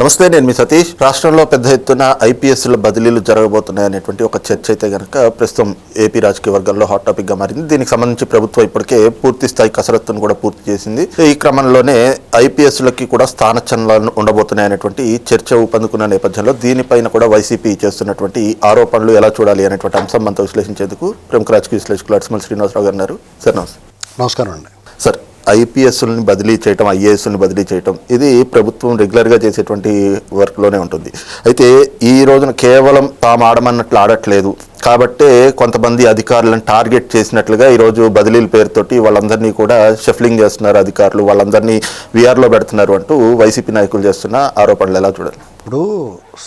నమస్తే నేను మీ సతీష్. రాష్ట్రంలో పెద్ద ఎత్తున ఐపీఎస్ల బదిలీలు జరగబోతున్నాయనేటువంటి ఒక చర్చ అయితే కనుక ప్రస్తుతం ఏపీ రాజకీయ వర్గాల్లో హాట్ టాపిక్గా మారింది. దీనికి సంబంధించి ప్రభుత్వం ఇప్పటికే పూర్తి స్థాయి కసరత్తును కూడా పూర్తి చేసింది. ఈ క్రమంలోనే ఐపీఎస్లకి కూడా స్థానచలనాలు ఉండబోతున్నాయనేటువంటి చర్చ ఊపందుకున్న నేపథ్యంలో దీనిపైన కూడా వైసీపీ చేస్తున్నటువంటి ఆరోపణలు ఎలా చూడాలి అనేటువంటి అంశం మనతో విశ్లేషించేందుకు ప్రముఖ రాజకీయ విశ్లేషకులు అడ్స్మల్ శ్రీనివాసరావు గారు సార్ నమస్తే. నమస్కారం అండి. సార్ ఐపీఎస్ని బదిలీ చేయటం ఐఏఎస్ని బదిలీ చేయటం ఇది ప్రభుత్వం రెగ్యులర్గా చేసేటువంటి వర్క్లోనే ఉంటుంది. అయితే ఈ రోజున కేవలం తాము ఆడమన్నట్లు ఆడట్లేదు. కాబట్టే కొంతమంది అధికారులను టార్గెట్ చేసినట్లుగా ఈరోజు బదిలీల పేరుతోటి వాళ్ళందరినీ కూడా షఫ్లింగ్ చేస్తున్నారు అధికారులు. వాళ్ళందరినీ వీఆర్లో పెడుతున్నారు అంటూ వైసీపీ నాయకులు చేస్తున్న ఆరోపణలు ఎలా చూడాలి ఇప్పుడు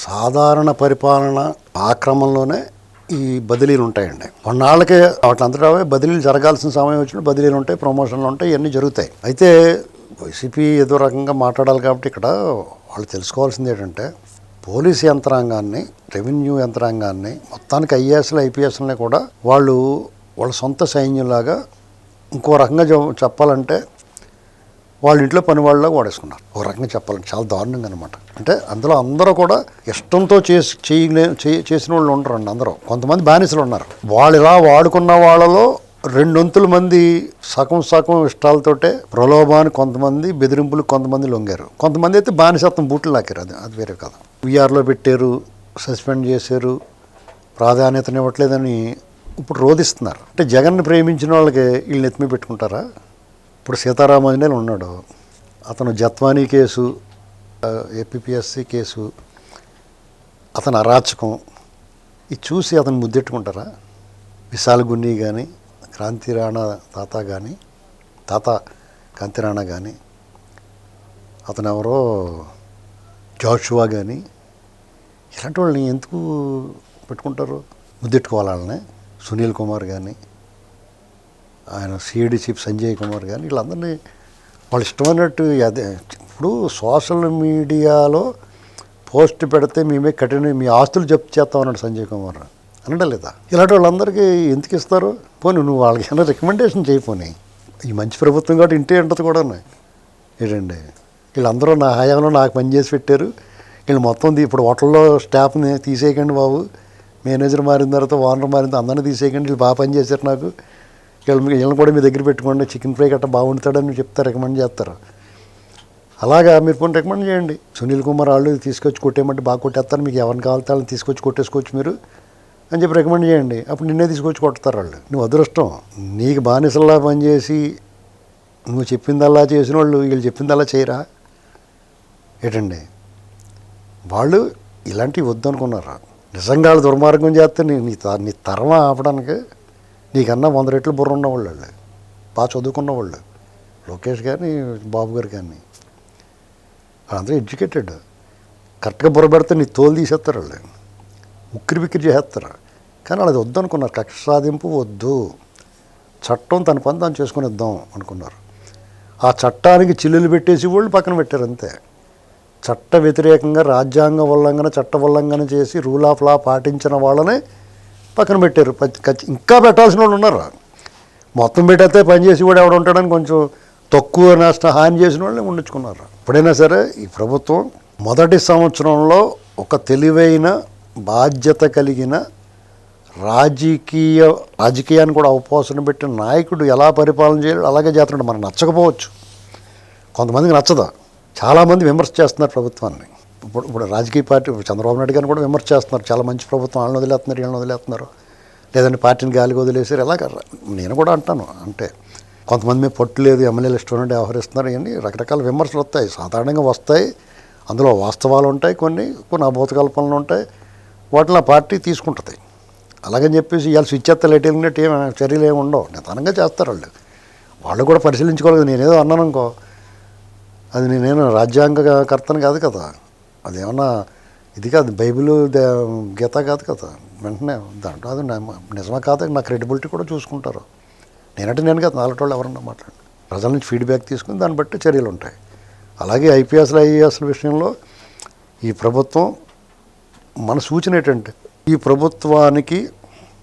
సాధారణ పరిపాలన ఆ క్రమంలోనే ఈ బదిలీలు ఉంటాయండి. కొన్నాళ్ళకే వాటిలంతటా బదిలీలు జరగాల్సిన సమయం వచ్చినప్పుడు బదిలీలు ఉంటాయి ప్రమోషన్లు ఉంటాయి ఇవన్నీ జరుగుతాయి. అయితే వైసీపీ ఏదో రకంగా మాట్లాడాలి కాబట్టి ఇక్కడ వాళ్ళు తెలుసుకోవాల్సింది ఏంటంటే పోలీస్ యంత్రాంగాన్ని రెవెన్యూ యంత్రాంగాన్ని మొత్తానికి ఐఏఎస్లు ఐపీఎస్లని కూడా వాళ్ళు వాళ్ళ సొంత సైన్యంలాగా ఇంకో రకంగా చెప్పాలంటే వాళ్ళ ఇంట్లో పని వాళ్ళగా వాడేసుకున్నారు. ఒక రకంగా చెప్పాలంటే చాలా దారుణంగా అనమాట అంటే అందులో అందరూ కూడా ఇష్టంతో చేసి చేయలే చేసిన వాళ్ళు ఉంటారండి అందరూ. కొంతమంది బానిసలు ఉన్నారు. వాళ్ళు ఇలా వాడుకున్న వాళ్ళలో రెండొంతుల మంది సగం సగం ఇష్టాలతోటే ప్రలోభాన్ని కొంతమంది బెదిరింపులు కొంతమంది లొంగారు. కొంతమంది అయితే బానిసత్వం బూట్లు లాకారు అది అది వేరే కదా. విఆర్లో పెట్టారు సస్పెండ్ చేశారు ప్రాధాన్యతనివ్వట్లేదని ఇప్పుడు రోధిస్తున్నారు. అంటే జగన్ని ప్రేమించిన వాళ్ళకి వీళ్ళు ఎత్తిమీ పెట్టుకుంటారా? ఇప్పుడు సీతారామాంజనేయులు ఉన్నాడు. అతను జత్వానీ కేసు ఏపీఎస్సి కేసు అతను అరాచకం. ఇది చూసి అతను ముద్దెట్టుకుంటారా? విశాల్ గున్ని కానీ క్రాంతి రాణా తాత కానీ తాత కాంతి రాణా కానీ అతను ఎవరో జాషువా కానీ ఇలాంటి వాళ్ళని ఎందుకు పెట్టుకుంటారు? ముద్దెట్టుకోవాలి సునీల్ కుమార్ కానీ ఆయన సిఐడి చీఫ్ సంజయ్ కుమార్ కానీ వీళ్ళందరినీ వాళ్ళు ఇష్టమైనట్టు అదే ఇప్పుడు సోషల్ మీడియాలో పోస్ట్ పెడితే మేమే కఠిన మీ ఆస్తులు జప్తు చేస్తాం అన్నాడు సంజయ్ కుమార్. అనడం లేదా? ఇలాంటి వాళ్ళందరికీ ఎందుకు ఇస్తారు? పోనీ నువ్వు వాళ్ళకి ఏమైనా రికమెండేషన్ చేయపోని ఈ మంచి ప్రభుత్వం కాబట్టి ఇంటే ఉంటుంది కూడా ఏంటండి? వీళ్ళందరూ నా హయాంలో నాకు పని చేసి పెట్టారు. వీళ్ళు మొత్తం ఇప్పుడు హోటల్లో స్టాఫ్ని తీసేయకండి బాబు. మేనేజర్ మారిన తర్వాత ఓనర్ మారిన తర్వాత అందరినీ తీసేయకండి వీళ్ళు బాగా పనిచేశారు నాకు. వీళ్ళని కూడా మీ దగ్గర పెట్టుకోండి చికెన్ ఫ్రై గట్రా బాగుంటాడని చెప్తారు రికమెండ్ చేస్తారు. అలాగా మీరు పోనీ రికమెండ్ చేయండి. సునీల్ కుమార్ వాళ్ళు తీసుకొచ్చి కొట్టేయమంటే బాగా కొట్టేస్తారు. మీకు ఎవరిని కావాలితే వాళ్ళని తీసుకొచ్చి కొట్టేసుకోవచ్చు మీరు అని చెప్పి రికమెండ్ చేయండి. అప్పుడు నిన్నే తీసుకొచ్చి కొడతారు వాళ్ళు. నువ్వు అదృష్టం. నీకు బానిసల్లా పనిచేసి నువ్వు చెప్పిందల్లా చేసిన వాళ్ళు వీళ్ళు చెప్పిందల్లా చేయరా? ఏంటండి? వాళ్ళు ఇలాంటివి వద్దనుకున్నారు? నిజంగా వాళ్ళు దుర్మార్గం చేస్తే నీ నీ త- నీ తరం ఆపడానికి నీకన్నా వంద రెట్లు బుర్ర ఉన్నవాళ్ళు వాళ్ళు బాగా చదువుకున్న వాళ్ళు లోకేష్ కానీ బాబు గారు కానీ వాళ్ళందరూ ఎడ్యుకేటెడ్. కరెక్ట్గా బుర్ర పెడితే నీ తోలు తీసేస్తారు వాళ్ళు. ఉక్కిరి బిక్కిరి చేసేస్తారు కానీ వాళ్ళది వద్దనుకున్నారు. కక్ష సాధింపు వద్దు. చట్టం తన పని తాను చేసుకుని ఇద్దాం అనుకున్నారు. ఆ చట్టానికి చిల్లులు పెట్టేసి వాళ్ళు పక్కన పెట్టారు అంతే. చట్ట వ్యతిరేకంగా రాజ్యాంగ ఉల్లంఘన చట్ట ఉల్లంఘన చేసి రూల్ ఆఫ్ లా పాటించిన వాళ్ళనే పక్కన పెట్టారు. ఇంకా పెట్టాల్సిన వాళ్ళు ఉన్నారు? మొత్తం పెట్టేస్తే పనిచేసి కూడా ఎవడు ఉంటాడని కొంచెం తక్కువ నష్ట హాని చేసిన వాళ్ళని ఉండించుకున్నారు? ఎప్పుడైనా సరే ఈ ప్రభుత్వం మొదటి సంవత్సరంలో ఒక తెలివైన బాధ్యత కలిగిన రాజకీయ రాజకీయాన్ని కూడా అవపోసన పెట్టిన నాయకుడు ఎలా పరిపాలన చేయాలో అలాగే చేస్తున్నాడు. మనకు నచ్చకపోవచ్చు. కొంతమందికి నచ్చదు? చాలామంది విమర్శ చేస్తున్నారు ప్రభుత్వాన్ని. ఇప్పుడు ఇప్పుడు రాజకీయ పార్టీ ఇప్పుడు చంద్రబాబు నాయుడు గారిని కూడా విమర్శ చేస్తున్నారు. చాలా మంచి ప్రభుత్వం. వాళ్ళని వదిలేస్తున్నారు వీళ్ళని వదిలేస్తున్నారు. లేదంటే పార్టీని గాలికి వదిలేసారు ఎలాగ? నేను కూడా అంటాను. అంటే కొంతమంది మీద పట్టు లేదు ఎమ్మెల్యేలు ఇష్టం నుండి వ్యవహరిస్తున్నారు. ఇవన్నీ రకరకాల విమర్శలు వస్తాయి. సాధారణంగా వస్తాయి. అందులో వాస్తవాలు ఉంటాయి కొన్ని కొన్ని అభూత కల్పనలు ఉంటాయి. వాటిని ఆ పార్టీ తీసుకుంటుంది. అలాగని చెప్పేసి ఇవాళ స్విచ్ ఎత్త లేటెళ్ళినట్టు ఏం చర్యలు ఏమి ఉండవు. నిదానంగా చేస్తారు వాళ్ళు. వాళ్ళు కూడా పరిశీలించుకోలేదు నేనేదో అన్నాను అనుకో. అది నేనేను రాజ్యాంగ కర్తను కాదు కదా. అదేమన్నా ఇది కాదు బైబిల్ గీత కాదు కదా. వెంటనే దాంట్లో అది నిజమా కాదు? నా క్రెడిబిలిటీ కూడా చూసుకుంటారు. నేనంటే నేను కదా నాలుగు వాళ్ళు ఎవరన్నా మాట్లాడు ప్రజల నుంచి ఫీడ్బ్యాక్ తీసుకుని దాన్ని బట్టి చర్యలు ఉంటాయి. అలాగే ఐపీఎస్లు ఐఏఎస్ల విషయంలో ఈ ప్రభుత్వం మన సూచన ఏంటంటే ఈ ప్రభుత్వానికి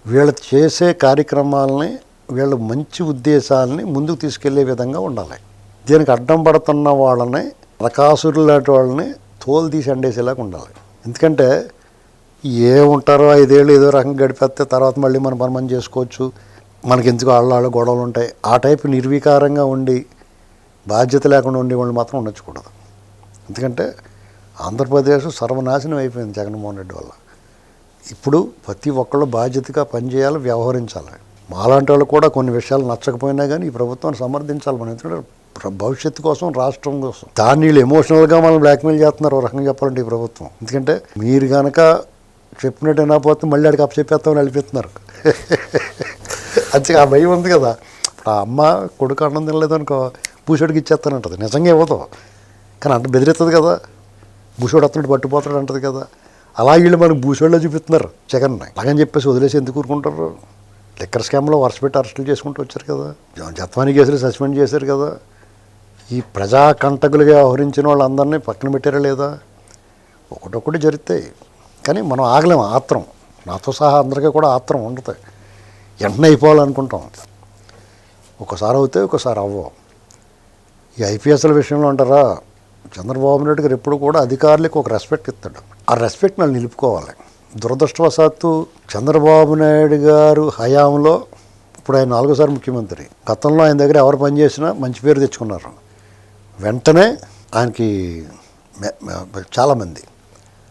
వీళ్ళు చేసే కార్యక్రమాలని వీళ్ళ మంచి ఉద్దేశాలని ముందుకు తీసుకెళ్ళే విధంగా ఉండాలి. దీనికి అడ్డం పడుతున్న వాళ్ళని రకాసురులాంటి వాళ్ళని తోలు తీసి అండేసేలాగా ఉండాలి. ఎందుకంటే ఏ ఉంటారో ఐదేళ్ళు ఏదో రకంగా గడిపేస్తే తర్వాత మళ్ళీ మనం పని మనం చేసుకోవచ్చు. మనకి ఎందుకు ఆళ్ళ గొడవలు ఉంటాయి. ఆ టైపు నిర్వికారంగా ఉండి బాధ్యత లేకుండా ఉండే వాళ్ళు మాత్రం ఉండొచ్చకూడదు. ఎందుకంటే ఆంధ్రప్రదేశ్ సర్వనాశనం అయిపోయింది జగన్మోహన్ రెడ్డి వల్ల. ఇప్పుడు ప్రతి ఒక్కళ్ళు బాధ్యతగా పనిచేయాలి వ్యవహరించాలి. మాలాంటి వాళ్ళు కూడా కొన్ని విషయాలు నచ్చకపోయినా కానీ ఈ ప్రభుత్వాన్ని సమర్థించాలి. మనం ఎందుకంటే భవిష్యత్తు కోసం రాష్ట్రం కోసం. దాన్ని వీళ్ళు ఎమోషనల్గా మనం బ్లాక్మెయిల్ చేస్తున్నారు ఒక రకంగా చెప్పాలంటే ఈ ప్రభుత్వం. ఎందుకంటే మీరు కనుక చెప్పినట్టు వినకపోతే మళ్ళీ అడిగి అప్పచెప్పేస్తామని వెళ్ళిపోతున్నారు. అంతే ఆ భయం ఉంది కదా. ఇప్పుడు ఆ అమ్మ కొడుకు అన్నం తినలేదు అనుకో పూసోడికి ఇచ్చేస్తానంటది. నిజంగా ఇవ్వదు. కానీ అంత బెదిరిస్తుంది కదా. భూషోడు అతను పట్టుపోతాడు అంటది కదా. అలా వీళ్ళు మనకు భూషోళ్ళలో చూపిస్తున్నారు జగన్. అలాగని చెప్పేసి వదిలేసి ఎందుకు ఊరుకుంటారు? లిక్కర్ స్కామ్లో వరుసపెట్టి అరెస్టులు చేసుకుంటూ వచ్చారు కదా. జ- జత్వానీ కేసులు సస్పెండ్ చేశారు కదా. ఈ ప్రజాకంటకులుగా వ్యవహరించిన వాళ్ళందరినీ పక్కన పెట్టారా లేదా? ఒకటొకటి జరుగుతాయి. కానీ మనం ఆగలేం ఆత్రం. నాతో సహా అందరికీ కూడా ఆత్రం ఉండదు వెంటనే అయిపోవాలనుకుంటాం. ఒకసారి అవుతే ఒకసారి అవ్వవు ఈ ఐపీఎస్ల విషయంలో అంటారా? చంద్రబాబు నాయుడు గారు ఎప్పుడు కూడా అధికారులకు ఒక రెస్పెక్ట్ ఇస్తాడు. ఆ రెస్పెక్ట్ నన్ను నిలుపుకోవాలి. దురదృష్టవశాత్తు చంద్రబాబు నాయుడు గారు హయాంలో ఇప్పుడు ఆయన నాలుగోసారి ముఖ్యమంత్రి. గతంలో ఆయన దగ్గర ఎవరు పనిచేసినా మంచి పేరు తెచ్చుకున్నారు. వెంటనే ఆయనకి చాలామంది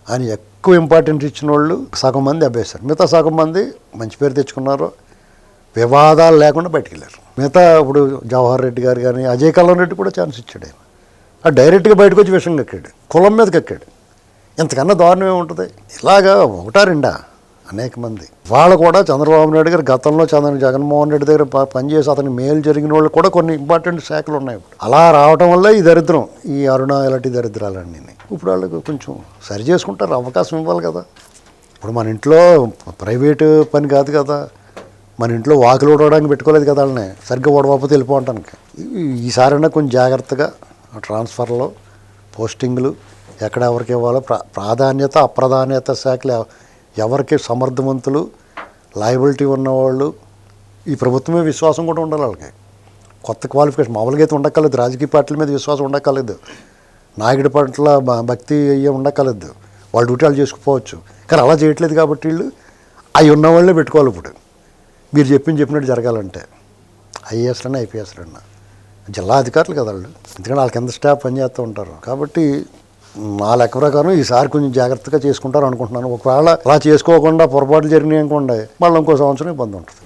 ఆయన ఎక్కువ ఇంపార్టెన్స్ ఇచ్చిన వాళ్ళు సగం మంది అబ్బేశారు మిగతా సగం మంది మంచి పేరు తెచ్చుకున్నారు. వివాదాలు లేకుండా బయటికి వెళ్ళారు మిగతా ఇప్పుడు జవహర్ రెడ్డి గారు కానీ అజయ్ కల్లం రెడ్డి కూడా ఛాన్స్ ఇచ్చాడు ఆయన. ఆ డైరెక్ట్గా బయటకు వచ్చి విషయం కక్కాడు. కులం మీద కక్కాడు. ఇంతకన్నా దారుణం ఏముంటుంది? ఇలాగా ఒకటా రెండా? అనేక మంది. వాళ్ళు కూడా చంద్రబాబు నాయుడు గారు గతంలో చంద్ర జగన్మోహన్ రెడ్డి దగ్గర పనిచేసి అతని మేలు జరిగిన వాళ్ళు కూడా కొన్ని ఇంపార్టెంట్ శాఖలు ఉన్నాయి. ఇప్పుడు అలా రావటం వల్ల ఈ దరిద్రం ఈ అరుణ ఇలాంటి దరిద్రాలన్నీ. ఇప్పుడు వాళ్ళకి కొంచెం సరి చేసుకుంటారు అవకాశం ఇవ్వాలి కదా. ఇప్పుడు మన ఇంట్లో ప్రైవేటు పని కాదు కదా. మన ఇంట్లో వాకులు ఊడవడానికి పెట్టుకోలేదు కదా వాళ్ళని. సరిగ్గా ఊడవకపోతే వెళ్ళిపోవటానికి ఈసారైనా కొంచెం జాగ్రత్తగా ట్రాన్స్ఫర్లో పోస్టింగ్లు ఎక్కడ ఎవరికి ఇవ్వాలో ప్రా ప్రాధాన్యత అప్రాధాన్యత శాఖలు ఎవరికి సమర్థవంతులు లయబిలిటీ ఉన్నవాళ్ళు ఈ ప్రభుత్వమే విశ్వాసం కూడా ఉండాలి వాళ్ళకి. కొత్త క్వాలిఫికేషన్ మామూలుగా అయితే ఉండక్కర్లేదు. రాజకీయ పార్టీల మీద విశ్వాసం ఉండక్కర్లేదు. నాయకుడి పట్ల భక్తి అయ్యే ఉండక్కర్లేదు. వాళ్ళు డ్యూటీ వాళ్ళు చేసుకుపోవచ్చు. కానీ అలా చేయట్లేదు కాబట్టి వీళ్ళు అవి ఉన్న వాళ్ళే పెట్టుకోవాలి ఇప్పుడు. మీరు చెప్పింది చెప్పినట్టు జరగాలంటే. ఐఏఎస్లన్నా ఐపీఎస్లన్నా. జిల్లా అధికారులు కదా వాళ్ళు. ఎందుకంటే వాళ్ళ కింద స్టాఫ్ పనిచేస్తూ ఉంటారు. కాబట్టి నా లెక్క ప్రకారం ఈసారి కొంచెం జాగ్రత్తగా చేసుకుంటారు అనుకుంటున్నాను ఒకవేళ అలా చేసుకోకుండా పొరపాట్లు జరిగినాయి అనుకోండి మళ్ళీ ఇంకో సంవత్సరం ఇబ్బంది ఉంటుంది.